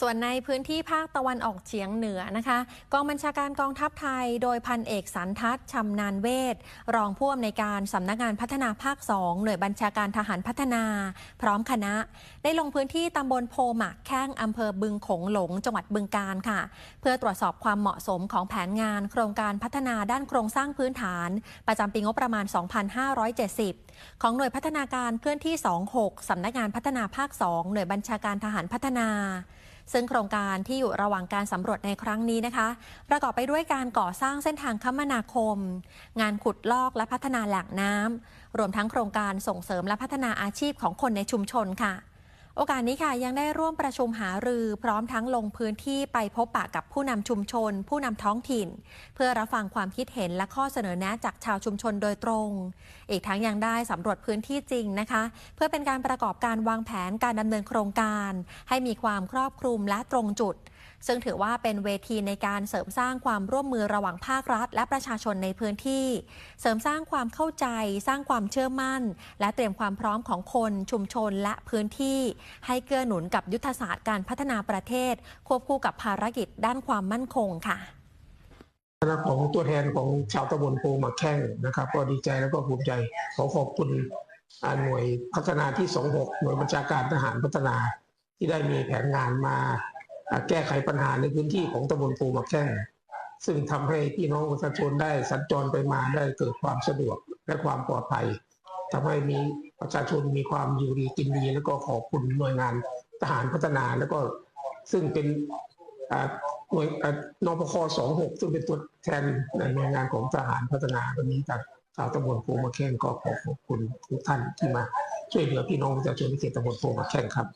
ส่วนในพื้นที่ภาคตะวันออกเฉียงเหนือนะคะ กองบัญชาการกองทัพไทย โดยพันเอกสันทัศน์ชำนาญเวทรองผู้อำนวยการสำนักงานพัฒนาภาค 2 หน่วยบัญชาการทหารพัฒนา พร้อมคณะ ได้ลงพื้นที่ตำบลโพหมักแข้งอำเภอบึงโขงหลง จังหวัดบึงกาฬค่ะ เพื่อตรวจสอบความเหมาะสมของแผนงาน โครงการพัฒนาด้านโครงสร้างพื้นฐาน ประจำปีงบประมาณ 2570 ของหน่วยพัฒนาการเคลื่อนที่ 26สำนักงานพัฒนาภาค 2 หน่วยบัญชาการทหารพัฒนา ซึ่งโครงการที่อยู่ระหว่างการสำรวจในครั้งนี้นะคะ ประกอบไปด้วยการก่อสร้างเส้นทางคมนาคม งานขุดลอกและพัฒนาแหล่งน้ำรวมทั้งโครงการส่งเสริมและพัฒนาอาชีพของคนในชุมชนค่ะ โอกาสนี้ค่ะยังได้ร่วมประชุมหารือ พร้อมทั้งลงพื้นที่ไปพบปะกับผู้นำชุมชน ผู้นำท้องถิ่น เพื่อรับฟังความคิดเห็นและข้อเสนอแนะจากชาวชุมชนโดยตรง อีกทั้งยังได้สำรวจพื้นที่จริงนะคะ เพื่อเป็นการประกอบการวางแผนการดำเนินโครงการ ให้มีความครอบคลุมและตรงจุดซึ่งถือว่าเป็นเวทีในการเสริมสร้างความร่วมมือระหว่างภาครัฐ และประชาชนในพื้นที่ เสริมสร้างความเข้าใจ สร้างความเชื่อมั่น และเตรียมความพร้อมของคนชุมชนและพื้นที่ ให้เกื้อหนุนกับยุทธศาสตร์การพัฒนาประเทศ ควบคู่กับภารกิจด้านความมั่นคงค่ะคณะของตัวแทนของชาวตำบลโพหมาแข้งนะครับ ก็ดีใจแล้วก็ภูมิใจขอขอบคุณหน่วยพัฒนาที่ 26 หน่วยบัญชาการทหารพัฒนาที่ได้มีแผนงานมา แก้ไขปัญหาในพื้นที่ของตำบลโพหมาแข้งซึ่งทำให้พี่น้องประชาชนได้สัญจรไปมาได้เกิดความสะดวกและความปลอดภัยทำให้มีประชาชนมีความอยู่ดีกินดีแล้วก็ขอบคุณหน่วยงานทหารพัฒนาแล้วก็ซึ่งเป็นหน่วยอ่านปค26ซึ่งเป็นตัวแทนในหน่วยงานของทหารพัฒนาวันนี้จากชาวตำบลโพมาแข้งก็ขอขอบคุณทุกท่านที่มาช่วยเหลือพี่น้องประชาชนในเขตตำบลโพมาแข้งครับ